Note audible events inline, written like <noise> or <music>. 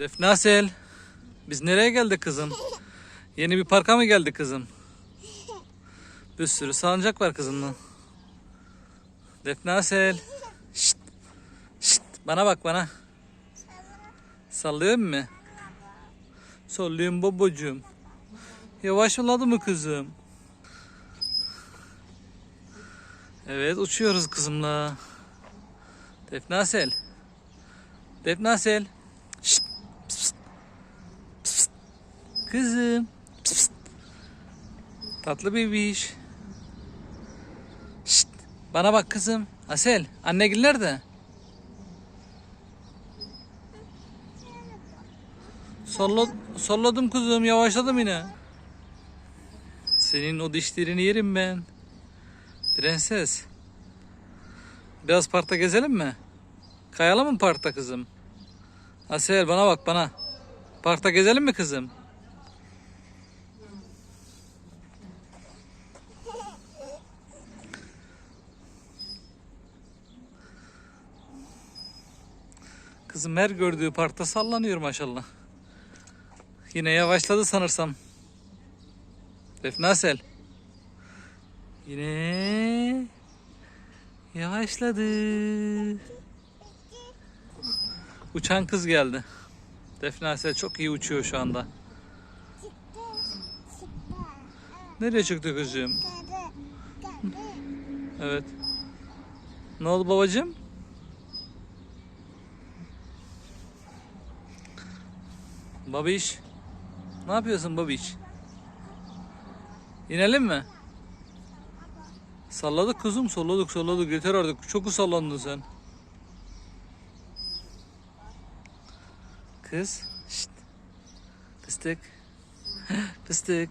Defne. Biz nereye geldik kızım? Yeni bir parka mı geldik kızım? Bir sürü salıncak var kızımla. Defne Asel. Şşt. Şşt. Bana bak bana. Sallıyorum mu? Sallıyorum babacığım. Yavaşladı mı kızım? Evet uçuyoruz kızımla. Defne Asel. Kızım. Pıs pıs. Tatlı bebiş. Şşt. Bana bak kızım. Asel. Annegil nerede? Solla, solladım kızım. Yavaşladım yine. Senin o dişlerini yerim ben. Prenses. Biraz parkta gezelim mi? Kayalım mı parkta kızım? Asel bana bak bana. Parkta gezelim mi kızım? Kızım her gördüğü parkta sallanıyor maşallah. Yine yavaşladı sanırsam. Defne Asel. Yine yavaşladı. Uçan kız geldi. Defne Asel çok iyi uçuyor şu anda. Nereye çıktı kızım? Evet. Ne oldu babacığım? Babiş. Ne yapıyorsun babiş? İnelim mi? Salladık kızım salladık salladık yeter artık çok sallandın sen. Kız. Şşt. Fıstık. <gasps> Fıstık.